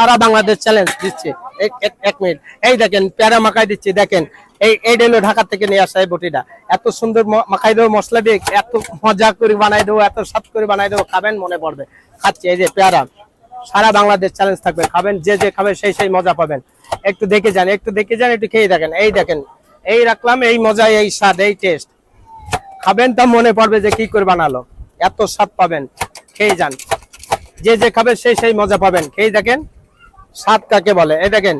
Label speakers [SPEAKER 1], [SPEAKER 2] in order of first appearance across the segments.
[SPEAKER 1] সারা Bangladesh challenge দিচ্ছে। এক- minute এই দেখেন, প্যারা মাখাই দিচ্ছি, দেখেন। এই এই ডেলো ঢাকা থেকে নিয়ে আসা এই বটিটা। এত সুন্দর মাখাই দেবো, মশলা দিয়ে এত মজা করে বানাই দেবো, এত স্বাদ করে বানাই দেবো, খাবেন, মনে পড়বে। খাচ্ছি, এই যে প্যারা। সারা বাংলাদেশ চ্যালেঞ্জ থাকবে, খাবেন, যে যে খাবে সেই সেই মজা পাবেন। একটু দেখে যান, একটু দেখে যান, একটু খেয়ে দেখেন। এই দেখেন, এই রাখলাম, এই মজা এই স্বাদ, এই টেস্ট খাবেন তা মনে পড়বে যে কি করে বানালো। এত স্বাদ পাবেন। খেয়ে যান। যে যে খাবে সেই সেই মজা পাবেন। খেয়ে দেখেন। স্বাদ কাকে বলে? এই দেখেন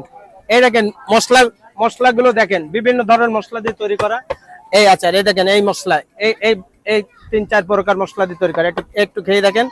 [SPEAKER 1] এই দেখেন, মশলা মশলাগুলো দেখেন, বিভিন্ন ধরনের মশলা দিয়ে তৈরি করা। এই আচার এই দেখেন, এই মশলা, এই এই এই তিন চার প্রকার মশলা দিয়ে তৈরি করা। একটু একটু খেয়ে দেখেন,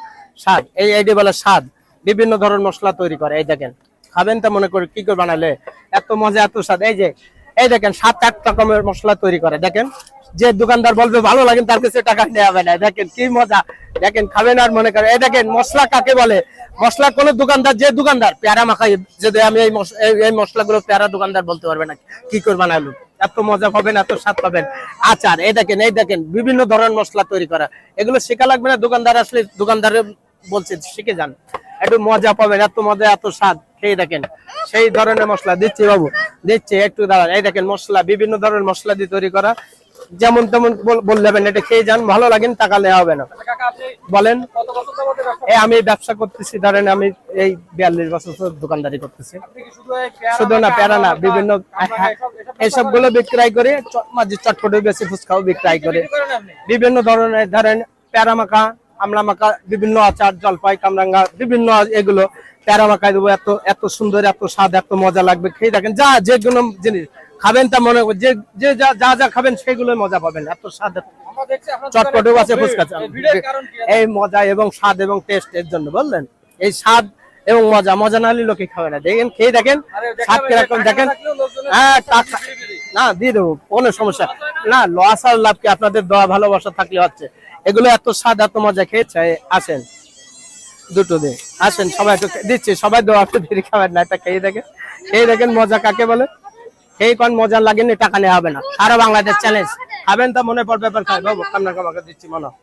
[SPEAKER 1] স্বাদ, এই এইটি বলে স্বাদ, বিভিন্ন ধরনের মশলা তৈরি করে। এই দেখেন, খাবেন তা মনে করি কি করে বানালে এত মজা, এত স্বাদ। এই যে, এই দেখেন, সাত আট রকমের মশলা তৈরি করে। দেখেন যে দোকানদার বলবে, ভালো লাগে তার কাছে টাকা নেওয়া হবে না। দেখেন কি মজা। দেখেন, খাবেন আর মনে করে এই দেখেন, মশলা কাকে বলে? মশলা কোন দোকানদার, যে দোকানদার পেয়ারা মাখাই যদি আমি এই এই- মশলাগুলো পেয়ারা দোকানদার বলতে পারবে না, কি করে বানালো এত মজা পাবেন, এত স্বাদ পাবেন। আচার এই দেখেন এই দেখেন, বিভিন্ন ধরনের মশলা তৈরি করা। এগুলো শেখা লাগবে না? দোকানদার আসলে, দোকানদারে বলছে, শিখে যান। একটু মজা পাবেন, এত মজা, এত স্বাদ। খেয়ে দেখেন, সেই ধরনের মশলা দিচ্ছি বাবু, দিচ্ছি, একটু দাঁড়ান। এই দেখেন, মশলা, বিভিন্ন ধরনের মশলা দিয়ে তৈরি করা। যেমন তেমন বল- বললেন এটা খেয়ে যান ভালো লাগেন টাকা নেওয়া হবে না। বলেন।
[SPEAKER 2] ব্যবসা
[SPEAKER 1] এই আমি ব্যবসা করতেছি ধরেন আমি এই বিয়াল্লিশ বছর ধরে দোকানদারি করতেছি।
[SPEAKER 2] শুধু
[SPEAKER 1] না প্যারা না বিভিন্ন
[SPEAKER 2] কামড়া এসব-
[SPEAKER 1] গুলো বিক্রয় করে মাঝে চটপটে বেশি ফুচকাও বিক্রয় করে? বিভিন্ন ধরনের ধরেন প্যারা মাখা আমলা মাখা বিভিন্ন আচার জলপাই কামরাঙ্গা বিভিন্ন এগুলো। প্যারা মাখাই দেবো এত এত সুন্দর এত স্বাদ এত মজা লাগবে। খেয়ে দেখেন যা যে কোনো জিনিস। খাবেন তা মনে যে যে যা যা খাবেন সেগুলো মজা পাবেন। এত স্বাদ চটপটেও আছে ফুচকা
[SPEAKER 2] এই
[SPEAKER 1] মজা এবং স্বাদ এবং টেস্ট এর জন্য বললেন? এই স্বাদ এবং মজা মজা না হলে লোকে খাবে না। দেখেন খেয়ে দেখেন স্বাদ কীরকম দেখেন। হ্যাঁ টাকা। না দিয়ে দেবো কোনো সমস্যা। না লস আর লাভ কি? আপনাদের দোয়া ভালোবাসা থাকলে হচ্ছে। এগুলো এত স্বাদ এত মজা খেয়েছে আসেন। দুটো দিন আসেন সবাই একটু দিচ্ছি সবাই দোয়া একটু দেরি খাবেন না এটা খেয়ে দেখেন। খেয়ে দেখেন মজা কাকে বলে? খেয়ে কোন মজা লাগেনি টাকা নেওয়া হবে না। আরও বাংলাদেশ চ্যালেঞ্জ হবেন তো মনে পড়বে ব্যাপার খাই বাবু কামাকে দিচ্ছি মনে হয়।